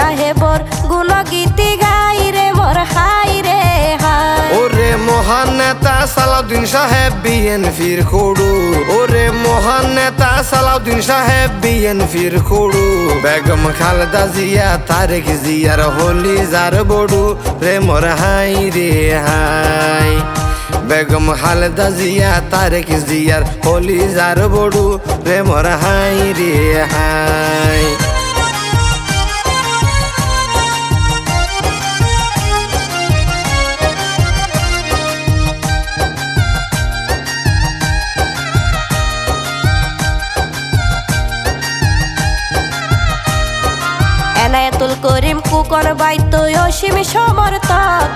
সাহেবর গুণগীতি গাই রে মোর হাই রে ওরে মহান নেতা সালাউদ্দিন সাহেব বিএনপির খড়ু। ওরে মহান নেতা সালাউদ্দিন সাহেব বিএনপির খড়ু। বেগম খালেদা জিয়া, তারেক জিয়ার হলি যার বড়ু। রে মোর হাই রে হাই। বেগম খালেদা জিয়া, তারেক জিয়ার হলি যার বড়ু। রে মোর হাই রে হাই। বাইত অসীম সমর্থক।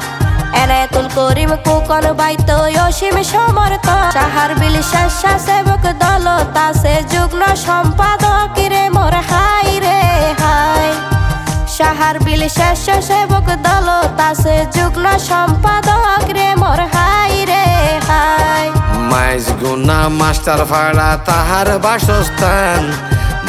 এনায়েতুল করিম কুকন বাইত অসীম সমর্থক। চাহার বিল স্বেচ্ছাসেবক দল তাসে যুগ্ম সম্পাদক রে, মোর হাই রে, হাই। সাহার বিল স্বেচ্ছাসেবক দল তাসে যুগ্ম সম্পাদক রে, মোর হাই রে, হাই। মাইজ গুনা মাস্টার ভাড়া তাহার বাসস্থান।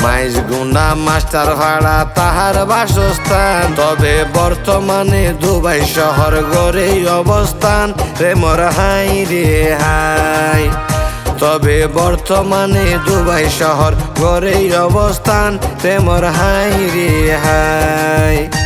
মাইজ গুনা মাস্টার ভাড়া তাহার বাসস্থান। তবে বর্তমানে দুবাই শহর গড়ে অবস্থান। রে মোর হাই রে হাই। তবে বর্তমানে দুবাই শহর গড়ে অবস্থান। রে মোর হাই রে হাই।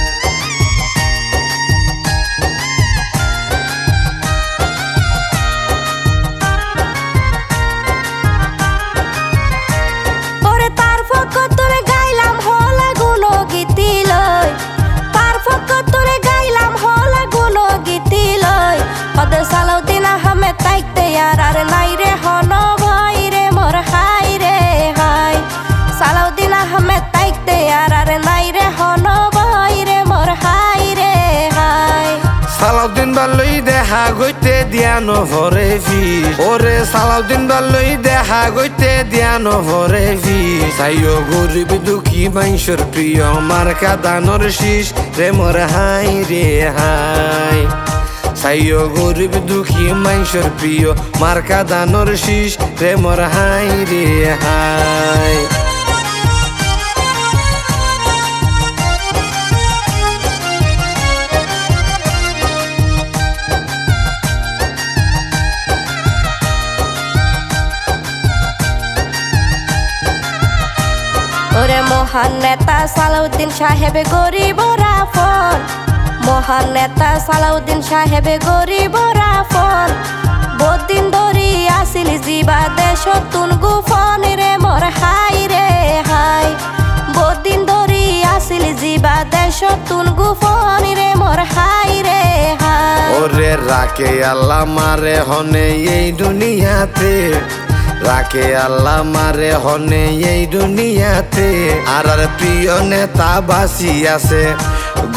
সালাউদ্দিন বাল্লই দেখা গইতে দিয়ানো ভরে ফিস ওরে সালাউদ্দিন বাল্লই দেখা গইতে দিয়ানো ভরে ফিস সাইও গরিব দুঃখী মাইসর প্রিয় মার্কা দানর রে মোর হাই রে হাই। সাইও গরিব দুঃখী মাইসর প্রিয় মার্কা দানর শীষ। রে মোর হাই রে হাই। মহান নেতা সালাউদ্দিন সাহেবে গরিব রাফন মহান নেতা সালাউদ্দিন সাহেবে গরিব রাফন বদিন ধরি আসিল জিবা দেশ তুন গুফন রে মোর হাই রে হাই। বদিন ধরি আসিল জিবা দেশ তুন গুফন রে মোর হাই রে হাই। ওরে রাকে আল্লাহ মারে হনে এই দুনিয়াতে। রাকে আল্লাহ মারে হনে এই দুনিয়াতে। আর আর প্রিয় নেতা বাসি আছে,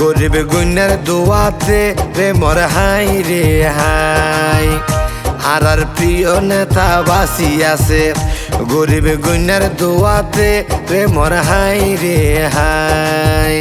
গরিব গুণের দোয়াতে রে মোর হাই রে হাই। আর আর প্রিয় নেতা বাসি আছে, গরিব গুণের দোয়াতে রে মোর হাই রে হাই।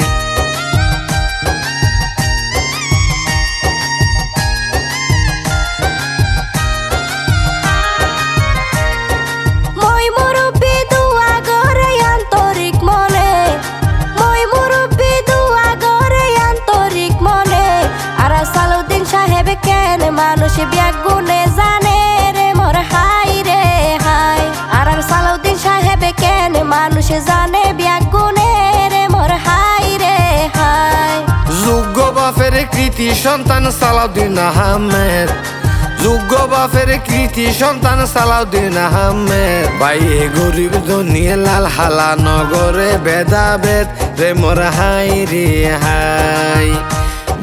কৃতি সন্তান সালাউদ্দিন আহমেদ। যোগ্য বাপের কৃতি সন্তান সালাউদ্দিন আহমেদ। বাইয়ে গরিব ধনিয়ে লাল হালা নগরে বেদাবেদ রে মোর হাই রে হাই।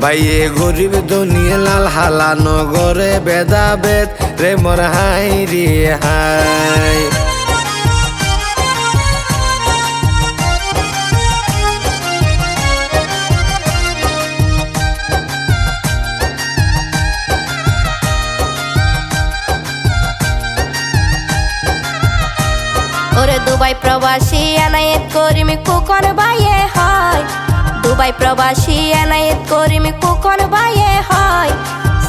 বাইয়ে গরিব ধনিয়ে লাল হালা নগরে বেদাবেদ রে মোর হাই রে হাই। দুবাই প্রবাসী এনায়েত করিমি কুকন বাইয়ে হয়। দুবাই প্রবাসী এনায়েত করিমি কুকন বাইয়ে হয়।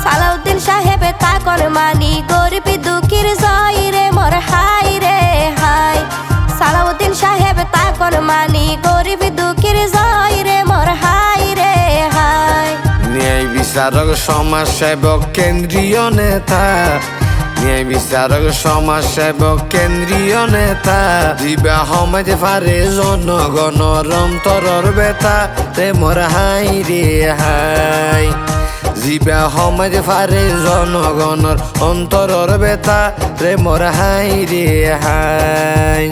সালাউদ্দিন সাহেবে তাকন মানি, গরিবি দুঃখীর জয় রে, মোর হাই রে হাই সালাউদ্দিন সাহেব তাকন মানি, গরিবি দুঃখীর জয় রে, মোর হাই রে হাই ন্যায় বিচারক সমাজ সেবক কেন্দ্রীয় নেতা ন্যায় বিচারক সমাজ সেবক নেতা দিবা সমাজ ফারে জনগণর অন্তরর বেতা, তে মোর হাই হাই। জিবা সমাজ ফারে জনগণর অন্তরর বেতা রে মোর হাই রে হাই।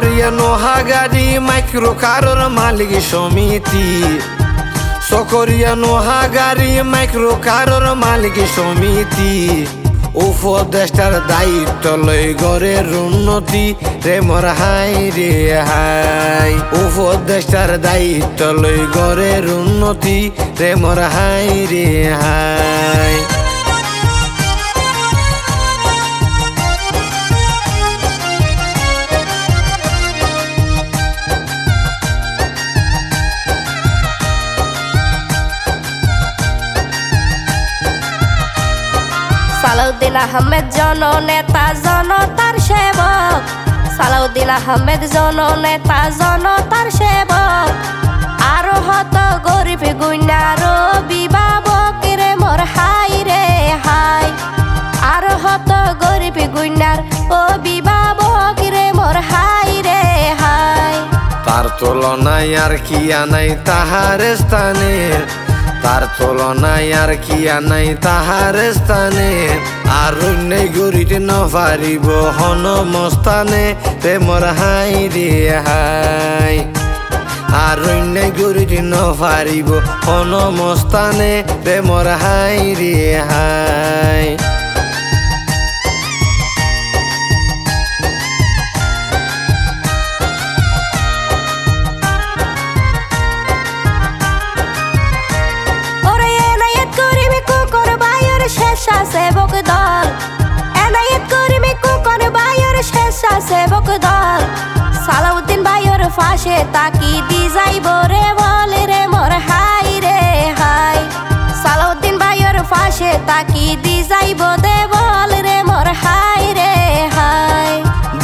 হাই সকরিয়া নোহাগাড়ি মাইক্রো কারোর মালিক সমিতি সকরিয়া নোহাগাড়ি মাইক্রো কারোর মালিক সমিতি উপদেষ্টার দায়িত্ব লই গড়ের উন্নতি রে মোর হাই রে হাই উপদেষ্টার দায়িত্ব লই গড়ের উন্নতি রে মোর হাই রে হাই সালাউদ্দিন আহমেদ জননেতা, জনতার সেবক। সালাউদ্দিন আহমেদ জননেতা, জনতার সেবক। আরও হত গরিব গুইনার বিবাবক রে, মোর হাই রে, হাই। আরও হত গরিব গুইনার ও বিবাবক রে, মোর হাই রে, হাই। তার তুলনায় আর কি আনাই তাহার স্থানে তার তুলনায় আর কি আনাই তাহার স্থানে। আর নেই গরিতে ন পারিব হন মস্তানে প্রেমর হাই রে হাই। আর নেই গরিতে ন পারিব হন মস্তানে প্রেমর হাই রে হাই। সেবক দল। এনায়েত করিমে কুকর বায়ুর শেষা সেবক দল। সালাউদ্দিন বায়ুর ফাঁসে তাকি দি যাইব রে বলে রে মোর হাই রে হাই। সালাউদ্দিন বায়ুর ফাঁসে তাকি দি যাইব দে বল রে মোর হাই রে হাই।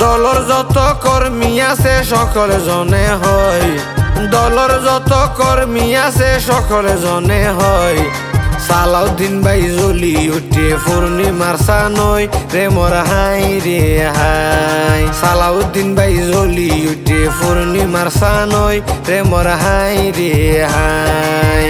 দলর যত কর্মী আছে সকল জনে হয়। দলর যত কর্মী আছে সকল জনে হয়। সালাউদ্দিন ভাই জ্বলি উঠে পূর্ণিমার নই রে মোর হাই রে হাই। সালাউদ্দিন ভাই জ্বলি উঠে পূর্ণিমার নই রে মোর হাই রে হাই।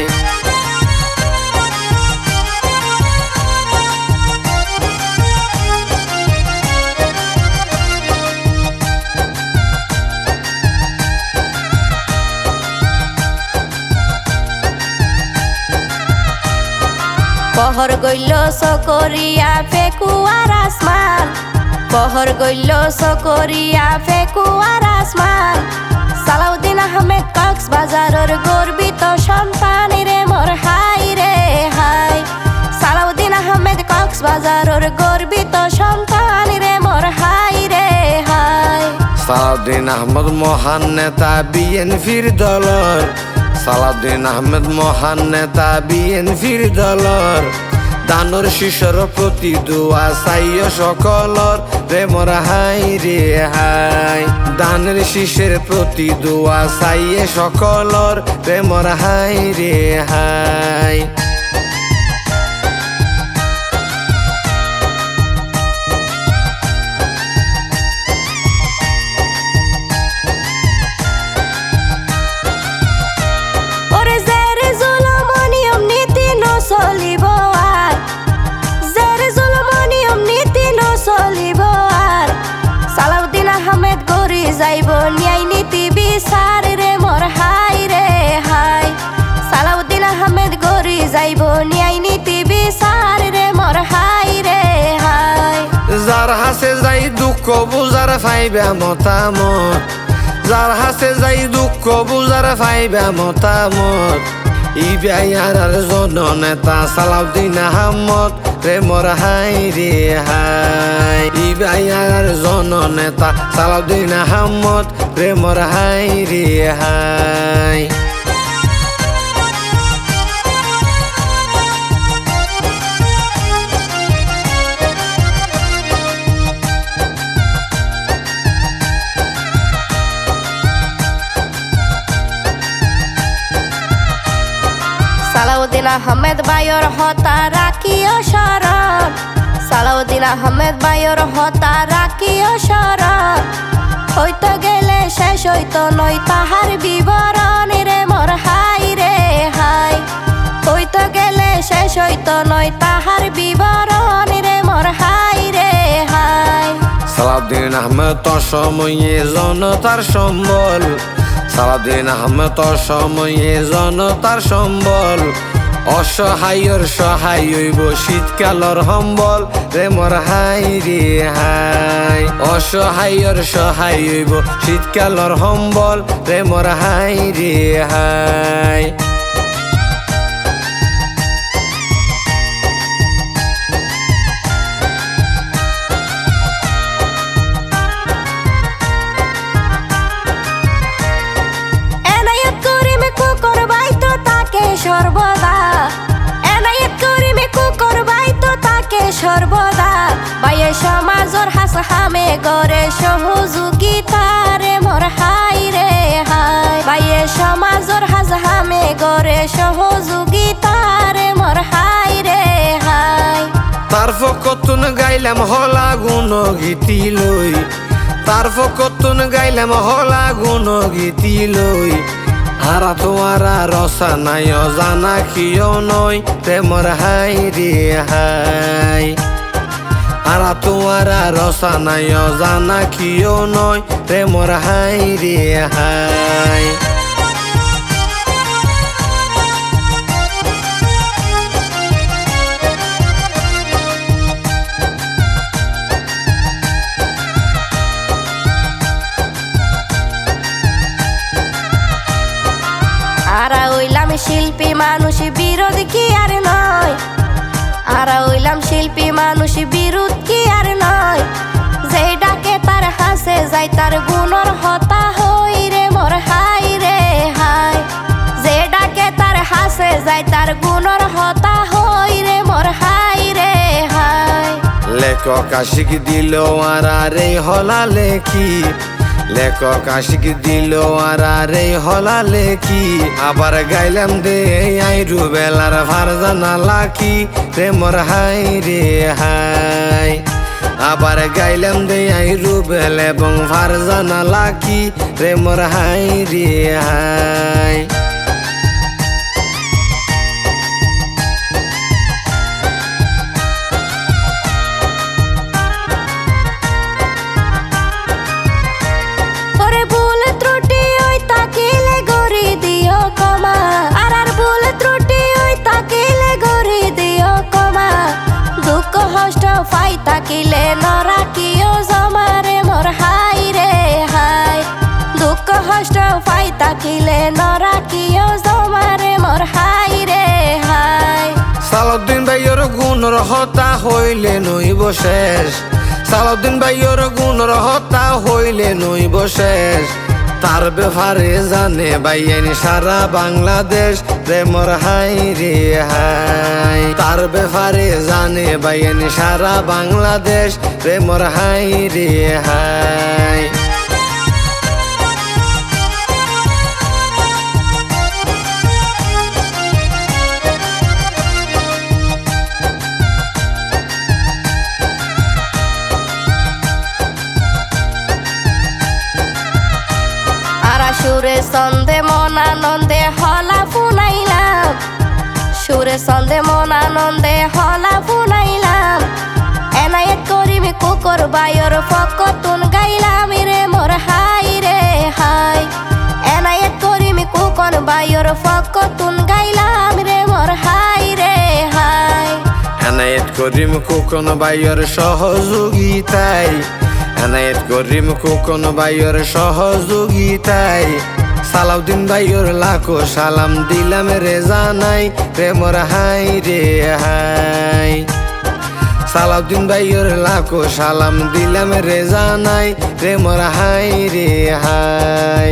পহর গইল সকরিয়া ফেকুয়ার আসমান পহর গইল সকরিয়া ফেকুয়ার আসমান সালাউদ্দিন আহমেদ কক্স বাজারের গর্বিত সন্তান রে মোর হাই রে হাই। সালাউদ্দিন আহমেদ কক্স বাজারের গর্বিত সন্তান রে মোর হাই রে হাই। সালাউদ্দিন আহমদ মহান নেতা বিএনপির দলর সালাউদ্দিন আহমেদ মহান নেতা, বিএনপির দলর। দানর শিশর প্রতি দোয়া সাইয় সকলর। রে মোর হাই রে হাই। দানের শিশের প্রতি দোয়া সাইয়ে সকলর। রে মোর হাই রে হাই। আহমেদ গরি যাইব ন্যায় নীতি বিচার রে, মোর হাই রে, হাই। যার হাসে যাই দুঃখ বুঝার ফাইবা মতামত যার হাসে যাই দুঃখ বুঝার ফাইবা মতামত ইবিআইআর জন নেতা সালাউদ্দিন আহমদ। প্রেমর হাই রে, হাই। ইবাইয়ার জননেতা সালাউদ্দিন আহমদ। প্রেমর হাই রে, হাই। সালাউদ্দিন আহমেদ বায়র হতা রাখিও শরণ। সালাউদ্দিন আহমেদ বায়র হতা রাখিও শরণ। হইতো গেলে শেষ, হইতো নই তাহার বিবরণ। রে মোর হাই রে হাই। হইতো গেলে শেষ, হইতো নই তাহার বিবরণ। রে মোর হাই রে হাই। সালাউদ্দিন আহমেদ তোর সময়ে জনতার সম্বল। সালাউদ্দিন আহমেদ সময়ে জনতার সম্বল। অসহায়র সহায় হইব শীতকালর সম্বল রে মোর হাই রে হাই। অসহায়র সহায় হইব শীতকালর সম্বল রে মোর হাই রে হাই। সর্বদা। বাইয়ে সমাজর হাস হামে গরে সহযোগিতারে মোর হাই রে হাই। বাইয়ে সমাজর হাস হামে গরে সহযোগিতারে মোর হাই রে হাই। তার ফকতুন গাইলাম হলা গুণ গীতি লই। তার ফকতুন গাইলাম হলা গুণ গীতি লই। আরা তোমারা রসা নাই জানা কিয় নয়, প্রেমর হাই রে হাই। আরা তোমারা রসা নাই অজানা কিয় নয় প্রেমর হাই রে হাই। হাসে যাই তার গুণর হতা হই রে, মোর হাই রে, হাই। যে ডাকে তার হাসে যাই তার গুণর হতা হই রে, মোর হাই রে, হাই। লেখক আশিক দিল আর রে, হলা লেখি। লেখক আশিক দিল আর রে, হলা লেখি। আবার গাইলাম দে আই রুবেলার ফারজানা লাকি প্রেমর হাই রে, হাই। আবার গাইলাম দে আই রুবেল এবং ফারজানা লাকি রে মোর হাই রে হাই। ফাই তাকিলে নরা কিও জমারে মোর হাই রে হাই। দুঃখ হষ্ট পাই তাকিলে নরা কিও জমারে মোর হাই রে হাই। সালাউদ্দিন ভাইয়ের গুণর হতা হইলে নইব শেষ। সালাউদ্দিন ভাইয়ের গুণর হতা হইলে নইব শেষ। তার ব্যাপারে জানে বাইয়ানি সারা বাংলাদেশ প্রেমর হাই রে হাই। তার ব্যাপারে জানে বাইয়ানি সারা বাংলাদেশ প্রেমর হাই রে হাই। সুরে সন্ধে মন আনন্দে হলা ফুনাইলাম। সুরে সন্ধে মন আনন্দে হলা ফুনাইলাম। এনায়েত করিমি কুকুর বায়র ফকতুন গাইলাম রে, মোর হাই রে হাই। এনায়েত করিমি কুকন বায়র ফকতুন গাইলাম রে, মোর হাই রে হাই। এনায়েত করিম কোকন বাইয়ের সহযোগিতায় এনায়েত করিম কোকন বাইয়ের সহযোগিতাই সালাউদ্দিন ভাইয়ের লাখো সালাম দিলাম রে জানাই, রে মোর হাই রে হাই। সালাউদ্দিন ভাইয়ের লাখো সালাম দিলাম রে জানাই, রে মোর হাই রে হাই।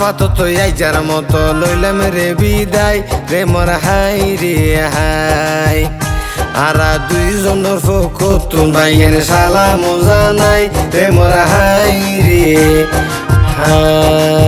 আপাতত যার মতো লইলাম রে বিদায়। রে মোর হাই রে হাই। আর দুইজনের ফকুতুন ভাইয়ের সালাম জানাই রে মোর হাই রে হাই।